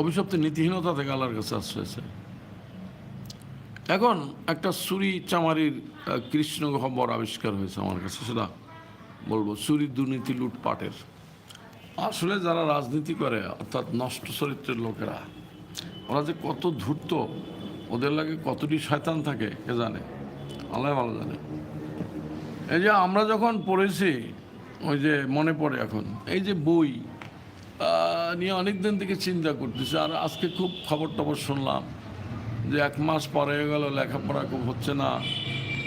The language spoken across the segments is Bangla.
অভিশপ্ত নীতিহীনতা থেকে আল্লাহর কাছে আশ্রয় এখন একটা সুরি চামারির কৃষ্ণ খবর আবিষ্কার হয়েছে আমার কাছে, সেটা বলব চুরি দুর্নীতি লুটপাটের। আসলে যারা রাজনীতি করে, অর্থাৎ নষ্ট চরিত্রের লোকেরা, ওরা যে কত ধূর্ত, ওদের লাগে কতটি শয়তান থাকে, কে জানে? আল্লাহ ভালো জানে। এই যে আমরা যখন পড়েছি, ওই যে মনে পড়ে এখন, এই যে বই নিয়ে অনেক দিন থেকে চিন্তা করতেছি। আর আজকে খুব খবর টবর শুনলাম যে এক মাস পরে হয়ে গেল, লেখাপড়া খুব হচ্ছে না,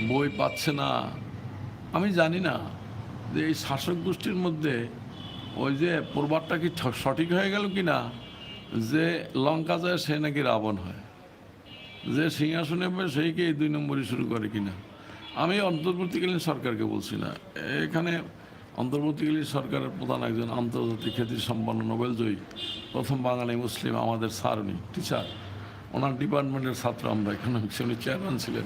বই পাচ্ছে না। আমি জানি না যে এই শাসক গোষ্ঠীর মধ্যে ওই যে প্রবাদটা কি সঠিক হয়ে গেল কি না, যে লঙ্কা যায় সে নাকি রাবণ হয়। যে সিংহাসনে হবে সেইকে দুই নম্বরই শুরু করে কিনা আমি অন্তর্বর্তীকালীন সরকারকে বলছি না। এখানে অন্তর্বর্তীকালীন সরকারের প্রধান একজন আন্তর্জাতিক খ্যাতি সম্পন্ন নোবেলজয়ী, প্রথম বাঙালি মুসলিম আমাদের স্যার উনি, টিচার। ওনার ডিপার্টমেন্টের ছাত্র আমরা ইকোনমিক্স উনি চেয়ারম্যান ছিলেন।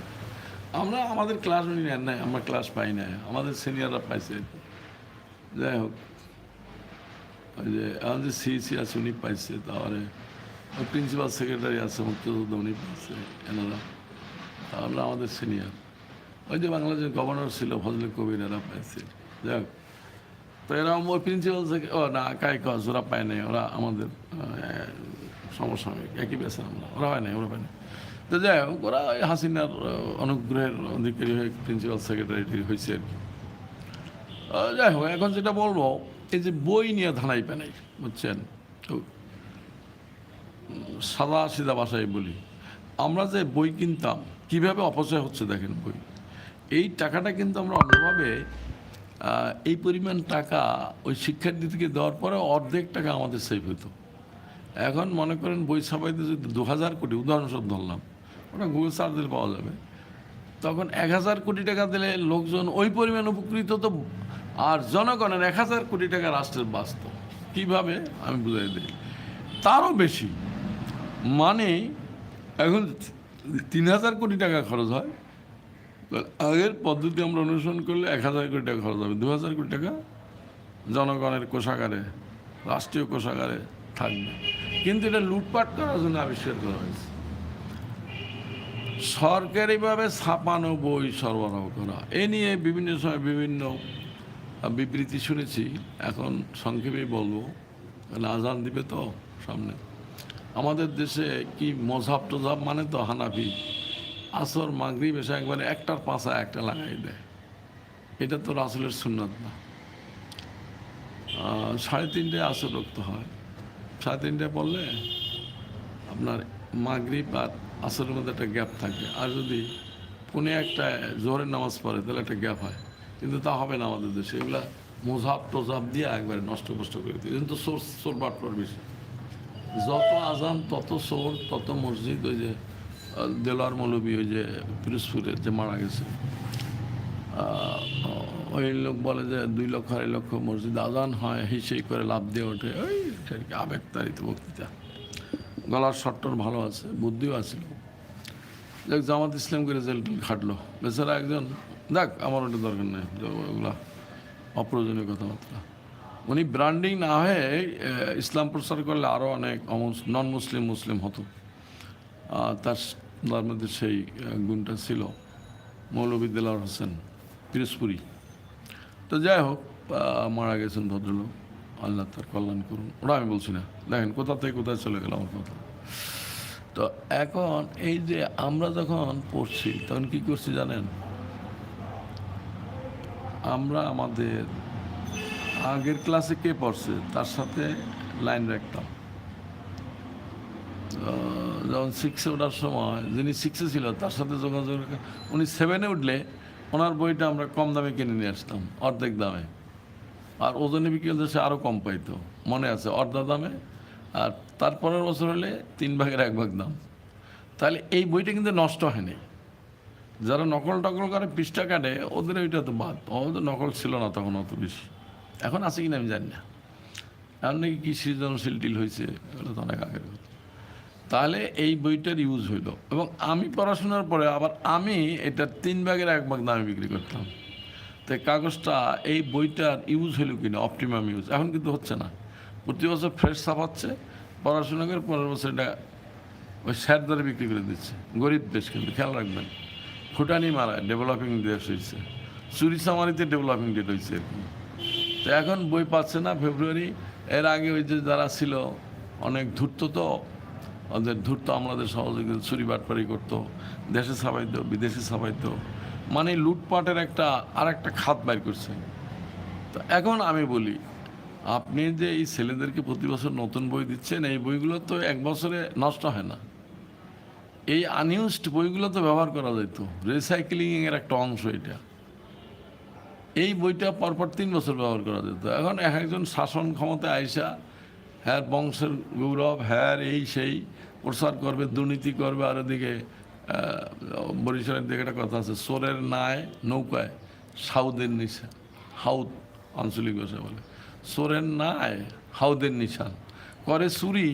আমরা আমাদের ক্লাস উনি নেন নাই, আমরা ক্লাস পাই নাই, আমাদের সিনিয়ররা পাইছে। যাই হোক, ওই যে আমাদের সিইসি আছে উনি পাইছে ওই প্রিন্সিপাল সেক্রেটারি আছে, মুক্তিযোদ্ধা উনি পাইছে, এনারা। তাহলে আমাদের সিনিয়র। ওই যে বাংলাদেশের গভর্নর ছিল, ফজলে কবির, এরা পাইছে। যাই হোক তো এরা ওই প্রিন্সিপাল থেকে ও না কাই কাজ ওরা পায় নাই, ওরা আমাদের সমসাময়িক একই পেশা আমরা, ওরা হয় নাই, ওরা পায় নাই। তো যাই হোক, ওরা ওই হাসিনার অনুগ্রহের অধিকারী হয়ে প্রিন্সিপাল সেক্রেটারি হয়েছে আর কি। যাই হোক, এখন যেটা বলব, এই যে বই নিয়ে ধানাই পেনাই, বুঝছেন? সাদা সিধা ভাষায় বলি, আমরা যে বই কিনতাম, কীভাবে অপচয় হচ্ছে দেখেন বই? এই টাকাটা কিন্তু আমরা অন্যভাবে এই পরিমাণ টাকা ওই শিক্ষার্থীদেরকে দেওয়ার পরে অর্ধেক টাকা আমাদের সেভ হতো এখন মনে করেন বই ছাপাইতে যদি দু হাজার কোটি, উদাহরণস্বরূপ ধরলাম, ওটা গুগল সার্চ দিলে পাওয়া যাবে। তখন এক হাজার কোটি টাকা দিলে লোকজন ওই পরিমাণ উপকৃত তো আর জনগণের এক হাজার কোটি টাকা রাষ্ট্রের বাস্ত কীভাবে? আমি বুঝাই দিই। তারও বেশি। মানে এখন তিন হাজার কোটি টাকা খরচ হয়। আগের পদ্ধতি আমরা অনুসরণ করলে এক হাজার কোটি টাকা খরচ হবে, দু হাজার কোটি টাকা জনগণের কোষাগারে, রাষ্ট্রীয় কোষাগারে থাকবে। কিন্তু এটা লুটপাট করার জন্য আবিষ্কার করা হয়েছে। সরকারিভাবে ছাপানো বই সরবরাহ করা, এ নিয়ে বিভিন্ন সময় বিভিন্ন বিবৃতি শুনেছি, এখন সংক্ষেপেই বলব আজান দিবে তো সামনে। আমাদের দেশে কি মজাব টজাব মানে তো হানাফি। আসর মাগরি বেশা একবারে একটার পাশা একটা লাগাই দেয়। এটা তো রাসুলের সুন্নত না। সাড়ে তিনটে আসর রক্ত হয়। সাড়ে তিনটে পড়লে আপনার মাগরিব আর আসরের মধ্যে একটা গ্যাপ থাকে। আর যদি পুনে একটা জোরের নামাজ পড়ে, তাহলে একটা গ্যাপ হয়। কিন্তু তা হবে না আমাদের দেশে। এগুলা মোজাব টোজাব দিয়ে একবারে নষ্ট কষ্ট করে দিই। কিন্তু সোর সোর বাটপার বেশি যত আজান, তত সোর তত মসজিদ, ওই যে দেলোয়ার মৌলবী ওই যে পিরোজপুরের যে মারা গেছে। ওই লোক বলে যে দুই লক্ষ আড়াই লক্ষ মসজিদ আজান হয়, হিসেই করে লাভ দিয়ে ওঠে। ওই সেটাকে আবেগতাড়িত বক্তৃতা। গলার শট্টর ভালো আছে, বুদ্ধিও আছিল দেখ, জামাত ইসলাম করে জেল টেল খাটলো। বেচারা একজন, দেখ, আমার ওটা দরকার নেই ওগুলা অপ্রয়োজনীয় কথাবার্তা। উনি ব্র্যান্ডিং না হয়ে ইসলাম প্রচার করলে আরও অনেক নন মুসলিম মুসলিম হতো। তার তার মধ্যে সেই গুণটা ছিল। মৌলবী দেলার হোসেন, পিরোজপুরি। তো যাই হোক মারা গেছেন ভদ্রলোক। আল্লাহ তার কল্যাণ করুন। ওরা আমি বলছি না। দেখেন, কোথা থেকে কোথায় চলে গেল আমার কথা। তো এখন এই যে আমরা যখন পড়ছি, তখন কি করছি জানেন? আমরা আমাদের আগের ক্লাসে কে পড়ছে? তার সাথে লাইন রাখতাম। যখন সিক্সে ওঠার সময়, যিনি সিক্সে ছিল, তার সাথে যোগাযোগ উনি সেভেনে উঠলে ওনার বইটা আমরা কম দামে কিনে নিয়ে আসতাম, অর্ধেক দামে। আর ওজনে বিক্রি হলে সে আরও কম পাইতো, মনে আছে, অর্ধা দামে। আর তারপরের বছর হলে তিন ভাগের এক ভাগ দাম। তাহলে এই বইটা কিন্তু নষ্ট হয়নি। যারা নকল টকল করে, পৃষ্ঠা কাটে, ওদের ওইটা তো বাদ, ওদের নকল ছিল না তখন অত বেশি। এখন আছে কিনা আমি জানি না। এমন নাকি কি সৃজনশীল টিল হয়েছে এগুলো তো অনেক আগের কথা। তাহলে এই বইটার ইউজ হইল। এবং আমি পড়াশোনার পরে আবার আমি এটা তিন ভাগের এক ভাগ দামে বিক্রি করতাম। তো কাগজটা, এই বইটার ইউজ হইল কিনা? অপটিমাম ইউজ এখন কিন্তু হচ্ছে না। প্রতি বছর ফ্রেশ ছাপাচ্ছে পড়াশোনা করে পনেরো বছর এটা ওই স্যার দরে বিক্রি করে দিচ্ছে। গরিব দেশ কিন্তু, খেয়াল রাখবেন। ফুটানি মারায় ডেভেলপিং দেশ হয়েছে চুরি সামারিতে ডেভেলপিং ডেট হয়েছে তো এখন বই পাচ্ছে না ফেব্রুয়ারি এর আগে ওই যে যারা ছিল, অনেক ধূর্ত তো ওদের ধূর্ত আমাদের সহযোগিতা চুরি বাটপারি করতো, দেশে ছাপাইতো, বিদেশে ছাপাইতো। মানে লুটপাটের একটা আর একটা খাত বাইর করছে। তো এখন আমি বলি, আপনি যে এই ছেলেদেরকে প্রতি বছর নতুন বই দিচ্ছেন, এই বইগুলো তো এক বছরে নষ্ট হয় না। এই আনইউজড বইগুলো তো ব্যবহার করা যেত রিসাইক্লিংয়ের একটা অংশ এটা। এই বইটা পরপর তিন বছর ব্যবহার করা যেত। এখন এক একজন শাসন ক্ষমতায় আইসা হ্যার বংশের গৌরব, হ্যার এই সেই, প্রসার করবে, দুর্নীতি করবে, আর ওদিকে বরিশালের দিকে একটা কথা আছে, সোরের নায় নৌকায় সাউদের নিশান, হাউদ আঞ্চলিক ভাষা বলে। সোরের নায় হাউদের নিশান, করে চুরি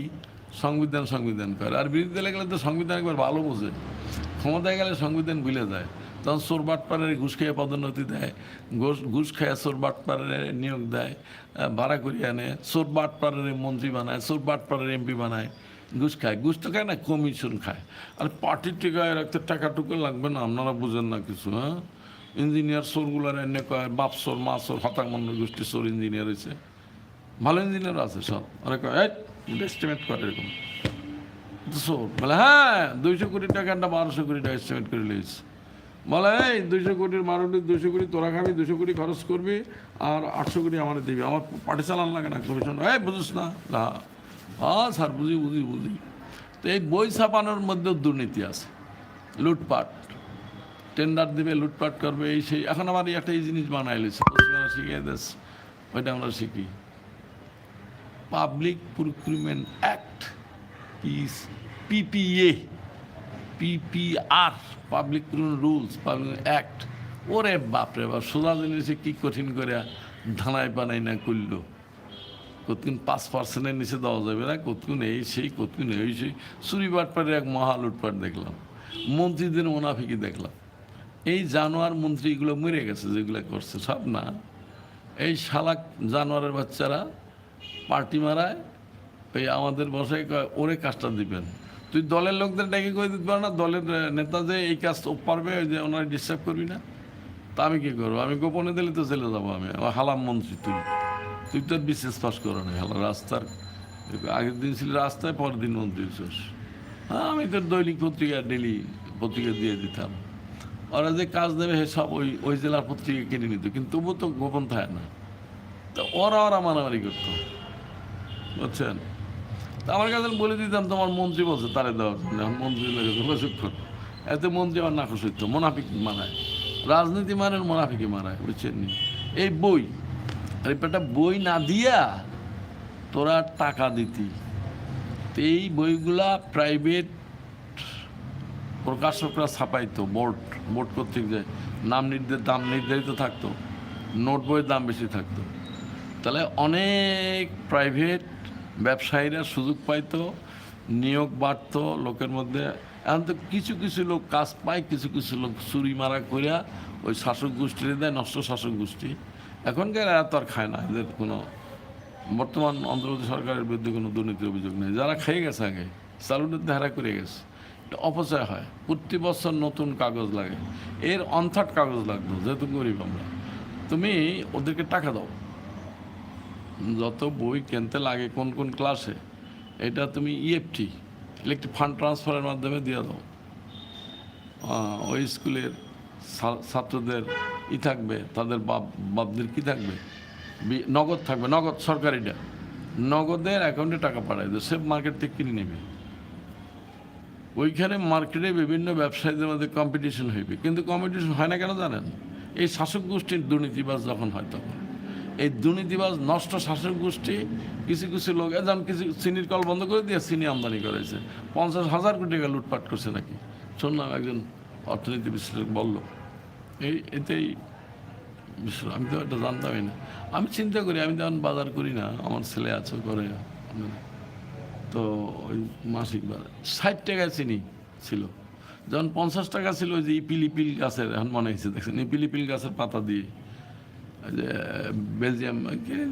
সংবিধান সংবিধান করে, আর বিরোধী দলে গেলে তো সংবিধান একবার ভালো বোঝে। ক্ষমতায় গেলে সংবিধান ভুলে যায়। তখন চোর বাটপাড়ের ঘুষ খেয়ে পদোন্নতি দেয়, ঘুষ ঘুষ খেয়ে চোর বাটপাড়ের নিয়োগ দেয় ভাড়া করিয়ে আনে চোর বাটপাড়ের মন্ত্রী বানায় চোর বাটপাড়ের এমপি বানায়, ঘুষ খায়। ঘুষ তো খায় না, কমিশন খায়। আর পার্টির টিকায় রাখতে টাকাটুকু লাগবে না, আপনারা বুঝেন না কিছু হ্যাঁ? ইঞ্জিনিয়ার সোরগুলার এনে কয়, বাপ চোর, মা চোর হতাকমন্ড গোষ্ঠী সোর ইঞ্জিনিয়ার হয়েছে ভালো ইঞ্জিনিয়ার আছে সব। আরে কয় এস্টিমেট করে এরকম। সোর বলে হ্যাঁ দুইশো কোটি টাকাটা বারোশো কোটি টাকা এস্টিমেট করে লিয়েছে বলে, এই, দুইশো কোটির মারুটি দুইশো কোটি তোরা খাবি দুশো কোটি খরচ করবি আর আটশো কোটি আমার দিবি। আমার পার্টি চালান লাগে না কমিশন এই, বুঝিস না? হ্যাঁ স্যার, বুঝি বুঝি বুঝি। তো এই বই ছাপানোর মধ্যেও দুর্নীতি আছে। লুটপাট। টেন্ডার দিবে, লুটপাট করবে, এই সেই। এখন আমার এই একটা এই জিনিস বানাই লিছে। শিখিয়ে দেশ। ওইটা আমরা শিখি। Public procurement act piece PPA PPR public rules public act ওরে বাপরে বাপ সোজা জিনিসে কি কঠিন করে ধানায় বানাই না করল। কতক্ষণ পাঁচ পার্সেন্টের নিচে দেওয়া যাবে না কতক্ষণ এই সেই কতক্ষণ এই সেই। চুরি বাটপাটের এক মহা লুটপাট দেখলাম, মন্ত্রীদের মুনাফিকি দেখলাম। এই জানোয়ার মন্ত্রীগুলো মরে গেছে যেগুলো করছে, সব না। এই শালাক জানোয়ারের বাচ্চারা, পার্টি মারায় ওই আমাদের বসায় ওরে কাজটা দিবেন। তুই দলের লোকদের ডেকে করে দিতে পারো না? দলের নেতা যে এই কাজ পারবে, ওই যে ওনারা ডিস্টার্ব করবি না। তা আমি কী করব? আমি গোপনে দিলে তো চলে যাব আমি। আমার হালাম মন্ত্রী তুই। তুই তো বিশেষ পাস করো না হালা। রাস্তার, আগের দিন ছিল রাস্তায়, পরের দিন মন্ত্রী ছোস। হ্যাঁ আমি তো দৈনিক পত্রিকা ডেলি পত্রিকা দিয়ে দিতাম। ওরা যে কাজ দেবে সব ওই ওই জেলার পত্রিকা কিনে নিত। কিন্তু তবুও তো গোপন থাকে না। তো ওরা ওরা মারামারি করতো। বুঝছেন? তা আমার কাছে বলে দিতাম, তোমার মন্ত্রী বলছে, তারে দেওয়ার জন্য মন্ত্রী লেগে প্রশিক্ষণ এতে মন্ত্রী আমার নাকশ হইতো মোনাফিক মানায়। রাজনীতি মানে মোনাফিকি মারায় বুঝছেন নি? এই বই, আর একটা বই না দিয়া তোরা টাকা দিতি। এই বইগুলা প্রাইভেট প্রকাশকরা ছাপাইতো, বোর্ড বোর্ড কর্তৃক যে নাম নির্ধারিত দাম নির্ধারিত থাকতো, নোট বইয়ের দাম বেশি থাকতো। তাহলে অনেক প্রাইভেট ব্যবসায়ীরা সুযোগ পাইতো, নিয়োগ বাড়তো, লোকের মধ্যে এখন তো কিছু কিছু লোক কাজ পায়, কিছু কিছু লোক চুরি মারা করিয়া ওই শাসক গোষ্ঠীর দেয়, নষ্ট শাসক গোষ্ঠী। এখনকার এত আর খায় না, এদের কোনো বর্তমান অন্তর্বর্তী সরকারের বিরুদ্ধে কোনো দুর্নীতির অভিযোগ নেই। যারা খেয়ে গেছে আগে স্যালুটের ধারা করে গেছে। এটা অপচয় হয়। প্রতি বছর নতুন কাগজ লাগে। এর অনথাট কাগজ লাগতো, যেহেতু গরিব আমরা। তুমি ওদেরকে টাকা দাও। যত বই কিনতে লাগে, কোন কোন ক্লাসে এটা তুমি ইএফটি ইলেকট্রিক ফান্ড ট্রান্সফারের মাধ্যমে দিয়ে দাও। ওই স্কুলের ছাত্রদের ই থাকবে, তাদের বাপ, বাপদের কি থাকবে? নগদ থাকবে, নগদ, সরকারিটা। নগদের অ্যাকাউন্টে টাকা পাঠায় দেবে সে মার্কেট থেকে কিনে নেবে। ওইখানে মার্কেটে বিভিন্ন ব্যবসায়ীদের মধ্যে কম্পিটিশন হইবে। কিন্তু কম্পিটিশন হয় না কেন জানেন? এই শাসক গোষ্ঠীর দুর্নীতিবাজ যখন হয় তখন। এই দুর্নীতিবাজ নষ্ট শাসক গোষ্ঠী, কিছু কিছু লোক যেমন কিছু চিনির কল বন্ধ করে দিয়ে চিনি আমদানি করেছে। পঞ্চাশ হাজার কোটি টাকা লুটপাট করছে নাকি? শুনলাম একজন অর্থনীতি বিশ্লেষক বলল, এই এতেই বিশ্ব আমি তো এটা জানতামই না। আমি চিন্তা করি, আমি এখন বাজার করি না, আমার ছেলে আছে, করে তো ওই মাসিক বাজার, ষাট টাকা চিনি ছিল। যখন পঞ্চাশ টাকা ছিল, ওই যে ইপিলিপিল গাছের, এখন মনে হয়েছে, দেখছেন ইপিলিপিল গাছের পাতা দিয়ে। বেলজিয়াম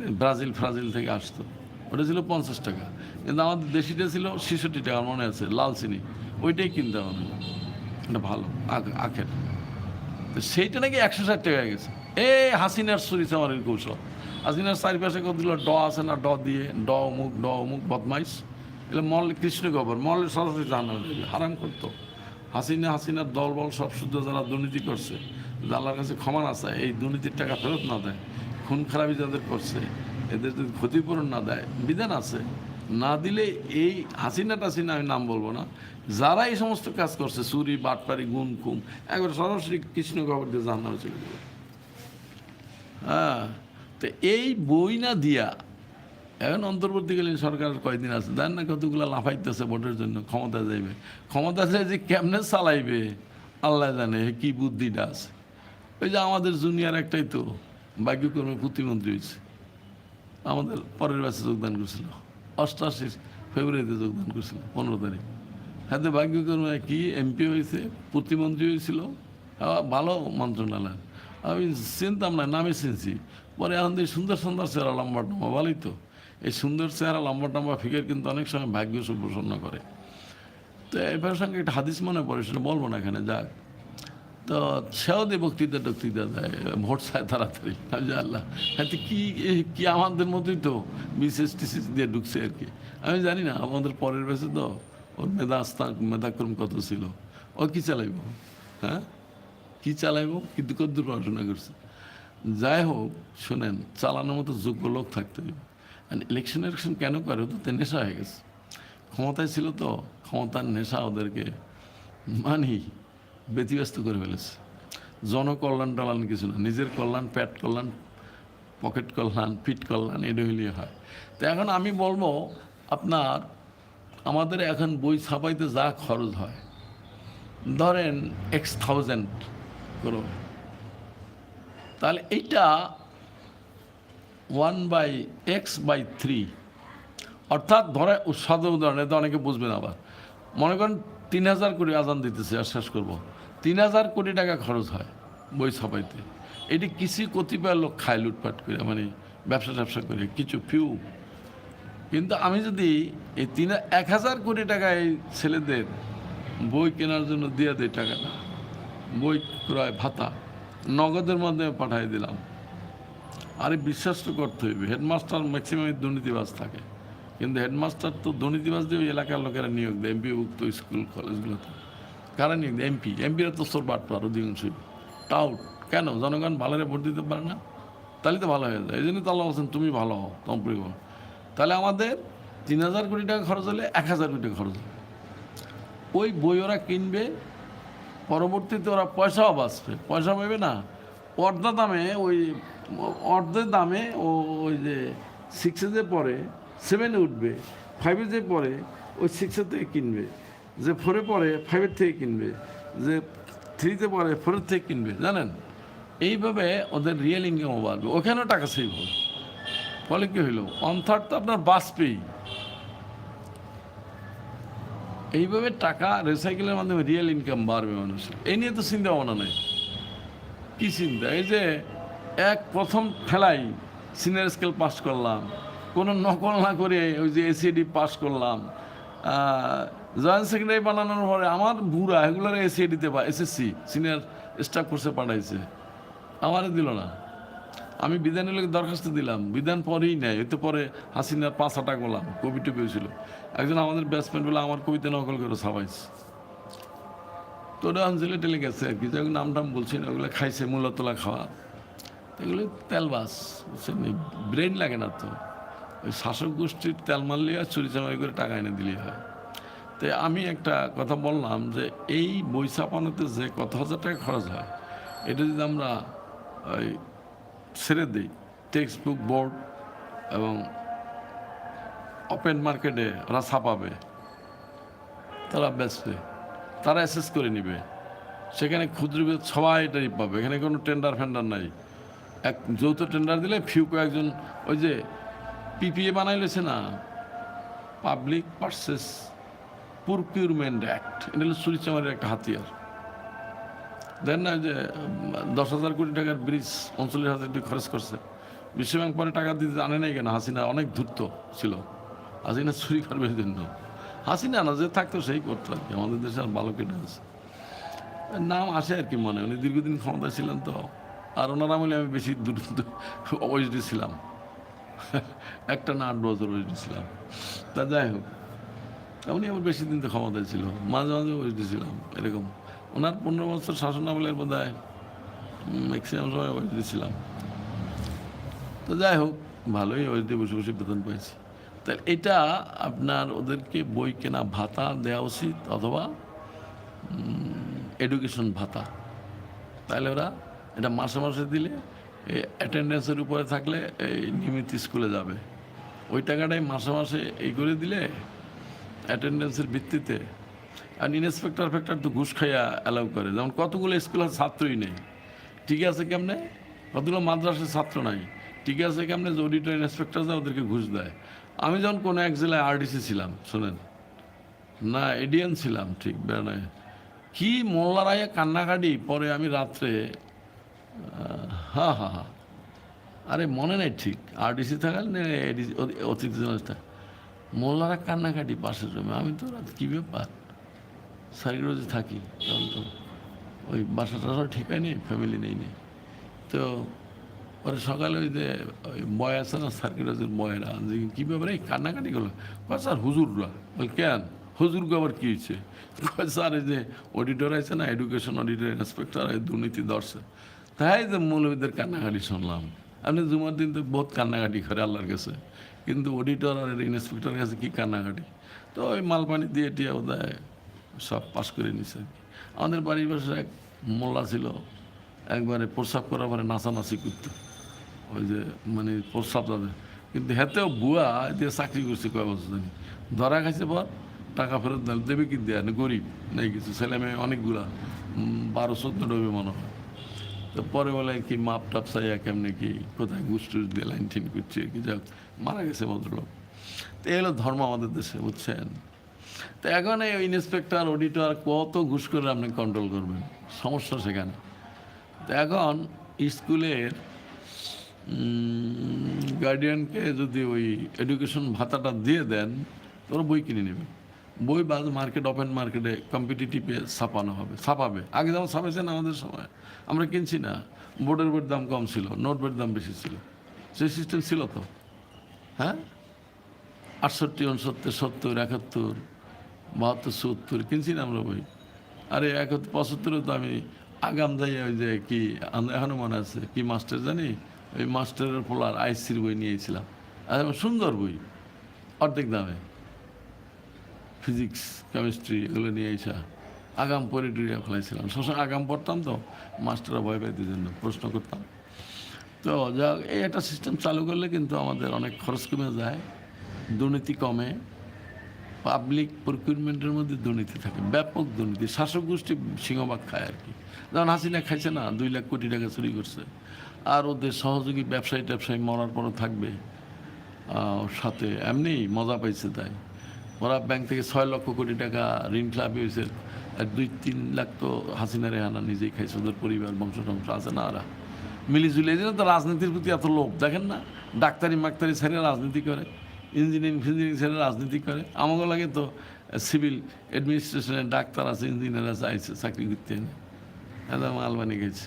ব্রাজিল, ফ্রাজিল থেকে আসতো। ওটা ছিল পঞ্চাশ টাকা। কিন্তু আমাদের দেশিটা ছিল ছেষট্টি টাকা, মনে আছে, লাল চিনি। ওইটাই কিনতাম আমি। এটা ভালো, আখ- আখের। তো সেইটা নাকি একশো ষাট টাকা গেছে। এ, হাসিনার সুরিছে আমার এই কৌশল। হাসিনার চারিপাশে কত কতগুলো ড আছে না, ড দিয়ে, ড অমুক ড অমুক, বদমাইশ। এগুলো মল, কৃষ্ণ গবর, মল সরাসরি জানা হারাম করতো। হাসিনা, হাসিনার দল বল সব শুদ্ধ যারা দুর্নীতি করছে। আল্লাহর কাছে ক্ষমা না চায়, এই দুর্নীতির টাকা ফেরত না দেয়, খুন খারাপি যাদের করছে, এদের যদি ক্ষতিপূরণ না দেয়, বিধান আছে। না দিলে এই হাসিনা টাসিনা আমি নাম বলব না, যারা এই সমস্ত কাজ করছে, চুরি বাটপারি গুম কুম একবার সরাসরি কৃষ্ণ খবর দিয়ে জানানো চলে যাবে। হ্যাঁ তো এই বই না দিয়া, এখন অন্তর্বর্তীকালীন সরকার কয়দিন আছে দেন না কতগুলো লাফাইতেছে ভোটের জন্য ক্ষমতা যাইবে। ক্ষমতা যে কেমনে চালাইবে, আল্লাহ জানে কি বুদ্ধিটা আছে। ওই যে আমাদের জুনিয়র একটাই তো, ভাগ্যকর্মী প্রতিমন্ত্রী হয়েছে। আমাদের পরের ব্যাচে যোগদান করছিল। অষ্টাশি ফেব্রুয়ারিতে যোগদান করছিল, পনেরো তারিখ। হাতে ভাগ্যকর্মী কি এমপি হয়েছে, প্রতিমন্ত্রী হয়েছিল। ভালো মন্ত্রণালয়। আমি চিনতাম না নামে চিনছি। পরে এখন দেখি সুন্দর সুন্দর চেহারা, লম্বা টম্বা, ভালোই তো। এই সুন্দর চেহারা, লম্বা টম্বা ফিগার কিন্তু অনেক সময় ভাগ্য সুপ্রসন্ন করে। তো এবার সঙ্গে একটা হাদিস মনে পড়ে, সেটা বলব না এখানে, যাক। তো সেও বক্তৃতা টক্তৃতা দেয়, ভোট চায় তাড়াতাড়ি। আল্লাহ হ্যাঁ কি কি আমাদের মতোই তো, বিশেষ টিসিস দিয়ে ঢুকছে আর কি? আমি জানি না, আমাদের পরের বেশে তো ওর মেধা আস্থান মেধাক্রম কত ছিল? ও কি চালাইব? হ্যাঁ? কি চালাইব? কিন্তু কদ্দূর পড়াশোনা করছে। যাই হোক, শোনেন, চালানোর মতো যোগ্য লোক থাকতে হবে ইলেকশন ইলেকশন কেন করে? তো তে নেশা হয়ে গেছে। ক্ষমতায় ছিল তো, ক্ষমতার নেশা ওদেরকে মানি ব্যতিব্যস্ত করে ফেলেছে। জনকল্যাণ টলান কিছু না, নিজের কল্যাণ, পেট কল্যাণ, পকেট কল্যাণ পিট কল্যাণ এটা হইলেই হয়। তো এখন আমি বলব, আপনার, আমাদের এখন বই ছাপাইতে যা খরচ হয়, ধরেন এক্স থাউজেন্ড করো তাহলে এইটা one by x by three অর্থাৎ ধরে সাদা উদাহরণ এতে অনেকে বুঝবেন আবার। মনে করেন তিন হাজার কোটি আজান দিতেছে, আর শেষ করব। তিন হাজার কোটি টাকা খরচ হয় বই ছাপাইতে। এটি কিছু কতিপয় লোক খায় লুটপাট করে মানে ব্যবসা ট্যাবসা করে, কিছু ফিউ কিন্তু আমি যদি এই তিন, এক হাজার কোটি টাকা এই ছেলেদের বই কেনার জন্য দিয়ে দেয় টাকাটা, বই ক্রয় ভাতা নগদের মাধ্যমে পাঠিয়ে দিলাম, আরে বিশ্বাস তো করতে হইবে। হেডমাস্টার ম্যাক্সিমাম দুর্নীতিবাজ থাকে। কিন্তু হেডমাস্টার তো দুর্নীতিবাজ দিয়ে এলাকার লোকেরা নিয়োগ দেয় এমপিভুক্ত স্কুল কলেজগুলোতে কারা নিয়োগ দেয় এমপি এমপিরা তো সোর বাট বাটপার অধিকাংশই টাউট কেন? জনগণ ভালোরে ভোট দিতে পারে না? তাহলে তো ভালো হয়ে যায়। এই জন্য তো আল্লাহ বলছেন, তুমি ভালো হও, তোমার পরিবার। তাহলে আমাদের তিন হাজার কোটি টাকা খরচ হলে এক হাজার কোটি টাকা খরচ হবে ওই বই ওরা কিনবে, পরবর্তীতে ওরা পয়সাও বাঁচবে। পয়সা পাবে না। অর্ধা দামে ওই অর্ধের দামে ও ওই যে সিক্সে যে পড়ে সেভেনে উঠবে ফাইভে যে পড়ে, ওই সিক্সের থেকে কিনবে। যে ফোরে পড়ে ফাইভের থেকে কিনবে, যে থ্রিতে পড়ে ফোরের থেকে কিনবে, জানেন? এইভাবে ওদের রিয়েল ইনকামও বাড়বে। ওখানেও টাকা সেভ হবে। ফলে কী হইল? ওয়ান থার্ড তো আপনার বাঁচবেই। এইভাবে টাকা রিসাইকেলের মাধ্যমে রিয়েল ইনকাম বাড়বে মানুষের। এই নিয়ে তো চিন্তা ভাবনা নেই। কি চিন্তা? এই যে এক প্রথম ঠেলাই সিনিয়র স্কেল পাস করলাম। কোনো নকল না করে ওই যে এসিডি পাস করলাম। জয়েন্ট সেক্রেটারি বানানোর পরে আমার বুড়া এগুলোর এসিডিতে বা এসএসসি সিনিয়র স্টাফ কোর্সে পাঠাইছে। আমারে দিল না। আমি বিধানের লোক দরখাস্ত দিলাম। বিধান পরেই নেয় এতে পরে হাসিনার পাঁচ আটা করলাম কবি টুপি হয়েছিল। একজন আমাদের ব্যাটসম্যান বলে আমার কবিতা নকল করে ছাপাইছে। তো অঞ্চলে টেলে গেছে আর কি। যখন নাম টাম বলছি না, ওগুলো খাইছে মূলতলা খাওয়া। এগুলো তেলবাস বুঝছেন ব্রেন লাগে না তো। ওই শাসক গোষ্ঠীর তেল মারলে আর চুরি চামারি করে টাকা এনে দিলেই হয়। তো আমি একটা কথা বললাম যে এই বই ছাপানোতে যে কত হাজার টাকা খরচ হয়, এটা যদি আমরা, ওই, ছেড়ে দিই টেক্সট বুক বোর্ড এবং ওপেন মার্কেটে ওরা ছাপাবে, তারা বেচবে, তারা অ্যাসেস করে নিবে। সেখানে ক্ষুদ্র সবাই এটাই পাবে, এখানে কোনো টেন্ডার ফেন্ডার নাই। এক, যৌথ টেন্ডার দিলে ফিউ কয়েকজন, ওই যে পিপিএ বানাই বানাইলেছে না পাবলিক পার্সেস প্রকিউরমেন্ট অ্যাক্ট এটা হলো চুরিচামারির একটা হাতিয়ার। দেন না যে দশ হাজার কোটি টাকার ব্রিজ উনচল্লিশ হাজার কোটি খরচ করছে। বিশ্বব্যাংক পরে টাকা দিতে আনে নাই কেন, হাসিনা অনেক ধূর্ত ছিল। হাসিনা চুরি করবার জন্য হাসিনা না, যে থাকতো সেই করতো আর কি, আমাদের দেশে আর ভালো কেটে আছে। নাম আসে আর কি মনে, উনি দীর্ঘদিন ক্ষমতা ছিলেন তো। আর ওনার আমলে আমি বেশি দূর ওয়েসডি ছিলাম। একটা না আট বছর ওয়েসডি ছিলাম। তা যাই হোক। উনি আমার বেশি দিন তো ক্ষমতায় ছিল। মাঝে মাঝে ওয়েসডি ছিলাম এরকম। ওনার পনেরো বছর শাসন আমলের বোধ হয় ম্যাক্সিমাম সময় ওয়েসডি ছিলাম তো যাই হোক, ভালোই ওয়েসডি বসে বসে বেতন পেয়েছি তাহলে এটা আপনার ওদেরকে বই কেনা ভাতা দেওয়া উচিত অথবা এডুকেশন ভাতা? তাহলে ওরা এটা মাসে মাসে দিলে অ্যাটেন্ডেন্সের উপরে থাকলে এই নিয়মিত স্কুলে যাবে। ওই টাকাটাই মাসে মাসে এই করে দিলে অ্যাটেন্ডেন্সের ভিত্তিতে আর ইন্সপেক্টর ফেক্টর তো ঘুষ খাইয়া অ্যালাউ করে। যেমন কতগুলো স্কুল আছে, ছাত্রই নেই। ঠিক আছে কেমনে? কতগুলো মাদ্রাসার ছাত্র নাই। ঠিক আছে কেমনে যে অডিটর ইন্সপেক্টর যায় ওদেরকে ঘুষ দেয়। আমি যখন কোনো এক জেলায় আরডিসি ছিলাম, শোনেন, না এডিয়ান ছিলাম, ঠিক বেড়ায় কি মোল্লারাইয়া কান্নাকাটি পরে আমি রাত্রে হা হা হা, আরে মনে নাই ঠিক আরডিসি থাকাল জনতা? মোল্লারা কান্নাকাটি, পাশের রুমে। আমি তো রাত কী ব্যাপার? সারিরোজে থাকি, তখন তো ওই বাসা টাসা ঠিক হয়নি ফ্যামিলি নেই নেই। তো পরে সকালে ওই যে ওই বয় আছে না সার্কিটাসের বয়েরা, যে কী ব্যাপারে, এই কান্নাকাটি করল? কয়, স্যার হুজুররা বল, কেন? হুজুরকে আবার কী হয়েছে? কয়, স্যার, এই যে অডিটর আছে না এডুকেশন অডিটর ইন্সপেক্টর দুর্নীতি দর্শক তাই যে মৌলবীদের কান্নাকাটি শুনলাম। আপনি জুমার দিন তো বহুত কান্নাকাটি করে আল্লাহর কাছে। কিন্তু অডিটর আর ইন্সপেক্টরের কাছে কী কান্নাকাটি? তো ওই মালপানি দিয়ে টিয়া বোধহয় সব পাস করে নিছে। আমাদের বাড়ির পাশে এক মোল্লা ছিল, একবারে প্রস্রাব করার পরে নাচানাচি করতো। ওই যে মানে প্রস্রাব তাদের। কিন্তু হেতেও বুয়া দিয়ে চাকরি করছে কয় বছর জানি ধরা খাইছে পর টাকা ফেরত দেবে কি দেয়? না গরিব, নেই কিছু। ছেলে মেয়ে অনেকগুলা বারো, চোদ্দ ডবে মনে হয়। তো পরে বলে কি, মাপ টাপ চাইয়া কেমনে কি কোথায় ঘুষ টুস দিয়ে লাইন ঠিন করছে, কি যাক মারা গেছে ভদ্রলোক। তো এই হলো ধর্ম আমাদের দেশে, বুঝছেন? তো এখন এই ইন্সপেক্টর অডিটর কত ঘুষ করে আপনি কন্ট্রোল করবেন? সমস্যা সেখানে। তো এখন স্কুলের গার্ডিয়ানকে যদি ওই এডুকেশন ভাতাটা দিয়ে দেন, তো ওরা বই কিনে নেবে। বই বাজ মার্কেট ওপেন মার্কেটে কম্পিটিটিভে ছাপানো হবে। ছাপাবে। আগে যেমন ছাপেছেন আমাদের সময়। আমরা কিনছি না। বোর্ডের বইয়ের দাম কম ছিল, নোট বইয়ের দাম বেশি ছিল। সেই সিস্টেম ছিল তো। হ্যাঁ? আটষট্টি, উনসত্তর, সত্তর, একাত্তর, বাহাত্তর সত্তর কিনছি না আমরা বই। আরে একাত্তর, পঁচাত্তরে তো আমি আগাম যাই ওই যে কি এখনও মনে আছে, কি মাস্টার জানি? ওই মাস্টারের পোলার আইসির বই নিয়েছিলাম। আর, সুন্দর বই। অর্ধেক দামে। ফিজিক্স কেমিস্ট্রি এগুলো নিয়ে এসা আগাম পরে টুরিয়া ফেলাইছিলাম। সবসময় আগাম পড়তাম তো, মাস্টাররা ভয় পাইতে জন্য প্রশ্ন করতাম। তো যা এই একটা সিস্টেম চালু করলে কিন্তু আমাদের অনেক খরচ কমে যায়, দুর্নীতি কমে পাবলিক প্রকিউরমেন্টের মধ্যে দুর্নীতি থাকে, ব্যাপক দুর্নীতি শাসক গোষ্ঠী সিংহভাগ খায় আর কি। যেমন হাসিনা খাইছে না, দুই লাখ কোটি টাকা চুরি করছে আর ওদের সহযোগী ব্যবসায়ী ট্যাবসায়ী মরার পরও থাকবে সাথে, এমনি মজা পাইছে তাই। ওরা ব্যাংক থেকে ছয় লক্ষ কোটি টাকা ঋণ খেলাপি হয়েছে। আর দুই, তিন লাখ তো হাসিনা রেহানা নিজেই খাইছে, ওদের পরিবার, বংশ টংশ আছে না ওরা। মিলিজুলি এই তো রাজনীতির প্রতি এত লোভ, দেখেন না? ডাক্তারি মাক্তারি ছেড়ে রাজনীতি করে, ইঞ্জিনিয়ারিং, ফিঞ্জিনিয়ারিং ছেড়ে রাজনীতি করে। আমাকে লাগে তো সিভিল অ্যাডমিনিস্ট্রেশনের ডাক্তার আছে, ইঞ্জিনিয়ার আছে, আইসে চাকরি করতে একদম আলবানি গেছে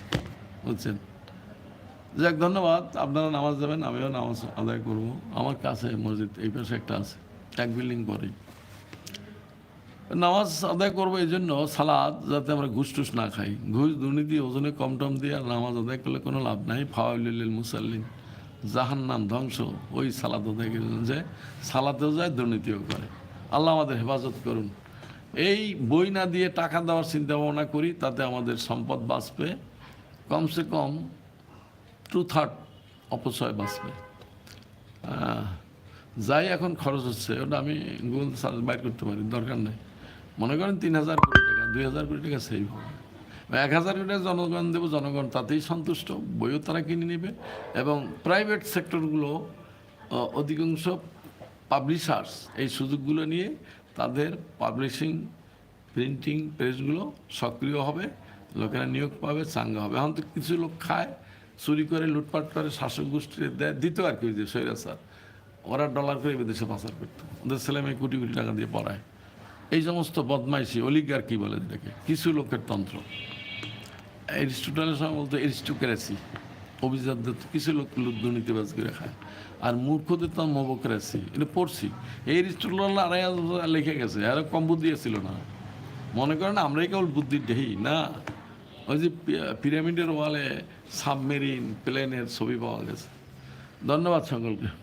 বুঝছেন? যাক, ধন্যবাদ। আপনারা নামাজ যাবেন, আমিও নামাজ আদায় করব। আমার কাছে মসজিদ এই পাশে একটা আছে। এক বিল্ডিং পরেই। নামাজ আদায় করব এই জন্য সালাদ যাতে আমরা ঘুষ টুস না খাই। ঘুষ দুর্নীতি, ওজনে কম টম দিয়ে আর নামাজ আদায় করলে কোনো লাভ নাই। ফাওয়ালিল মুসাল্লিন। জাহান নাম ধ্বংস। ওই সালাদ আদায় যে সালাতেও যায় দুর্নীতিও করে। আল্লাহ আমাদের হেফাজত করুন। এই বই না দিয়ে টাকা দেওয়ার চিন্তা ভাবনা করি, তাতে আমাদের সম্পদ বাঁচবে। কমসে কম টু থার্ড অপচয় বাঁচবে। যাই এখন খরচ হচ্ছে, ওটা আমি গুগল সার্চ বাইর করতে পারি, দরকার নেই। মনে করেন তিন হাজার কোটি টাকা, দুই হাজার কোটি টাকা সেভ হবে। এক হাজার কোটি টাকা জনগণ দেবো, জনগণ তাতেই সন্তুষ্ট, বইও তারা কিনে নেবে এবং প্রাইভেট সেক্টরগুলো অধিকাংশ পাবলিশার্স এই সুযোগগুলো নিয়ে তাদের পাবলিশিং প্রিন্টিং প্রেসগুলো সক্রিয় হবে, লোকেরা নিয়োগ পাবে, চাঙ্গা হবে। এখন তো কিছু লোক খায়, চুরি করে, লুটপাট করে, শাসক গোষ্ঠীর দেয়, দিত আর কি যে সৈরা স্যার ওরা ডলার করে বিদেশে পাচার করতো। ওদের ছেলে মেয়ে কোটি কোটি টাকা দিয়ে পড়ায়। এই সমস্ত বদমাইশি অলিগার কি বলে যেটাকে, কিছু লোকের তন্ত্র। এরিস্টোটলের সময় বলতো এরিস্টোক্রেসি। অভিজাতদের কিছু লোক দুর্নীতিবাজ করে খায়। আর মূর্খদের তো মোবোক্রেসি, এটা পড়ছি। এই এরিস্টোটল আড়াই লিখে গেছে আর কম বুদ্ধি ছিল না। মনে করেন আমরাই কেবল বুদ্ধির ঢেই না? ওই যে পিরামিডের ওয়ালে সাবমেরিন, প্লেনের ছবি পাওয়া গেছে। ধন্যবাদ সকলকে।